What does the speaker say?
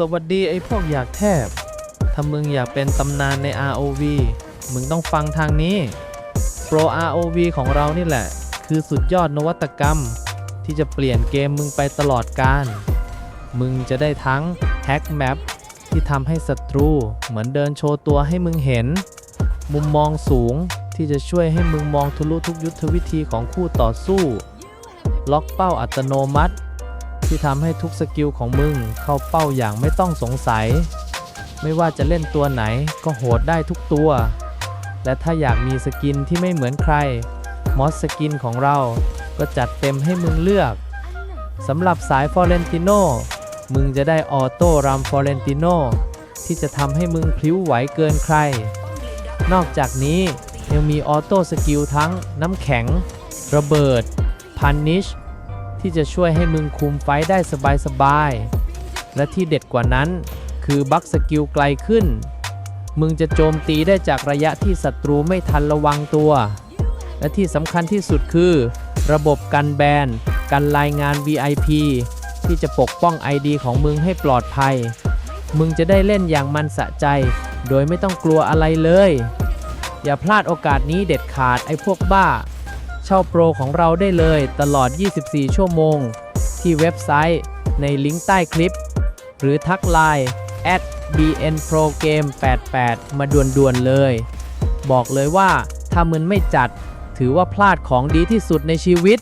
สวัสดีไอ้พวกอยากแทบ ถ้ามึงอยากเป็นตำนานใน ROV มึงต้องฟังทางนี้ Pro ROV ของเรานี่แหละ คือสุดยอดนวัตกรรม ที่จะเปลี่ยนเกมมึงไปตลอดการ มึงจะได้ทั้ง Hack Map ที่ทำให้ศัตรูเหมือนเดินโชว์ตัวให้มึงเห็น มุมมองสูงที่จะช่วยให้มึงมองทะลุทุกยุทธวิธีของคู่ต่อสู้ ล็อกเป้าอัตโนมัติ ที่ทำให้ทุกสกิลของมึงเข้าเป้าอย่างไม่ต้องสงสัย ไม่ว่าจะเล่นตัวไหนก็โหดได้ทุกตัว และถ้าอยากมีสกินที่ไม่เหมือนใคร มอสสกินของเราก็จัดเต็มให้มึงเลือกสำหรับสายฟอเรนติโนมึงจะได้ออโต้รัมฟอเรนติโนที่จะทำให้มึงพลิ้วไหวเกินใคร นอกจากนี้ยังมีออโต้สกิลทั้งน้ำแข็ง ระเบิด พันนิช ที่จะช่วยให้มึงคุมไฟได้สบายๆ และที่เด็ดกว่านั้น คือบัคสกิลไกลขึ้น มึงจะโจมตีได้จากระยะที่ศัตรูไม่ทันระวังตัว และที่สำคัญที่สุดคือ ระบบกันแบนกันรายงาน VIP ที่จะปกป้อง ID ของมึงให้ปลอดภัย มึงจะได้เล่นอย่างมันสะใจ โดยไม่ต้องกลัวอะไรเลย อย่าพลาดโอกาสนี้เด็ดขาดไอ้พวกบ้า เช่าโปรของเราได้เลยตลอด 24 ชั่วโมง ที่เว็บไซต์ในลิงก์ใต้คลิป หรือทักไลน์ at bnprogame88 มาด่วนๆเลย บอกเลยว่าถ้ามึนไม่จัด ถือว่าพลาดของดีที่สุดในชีวิต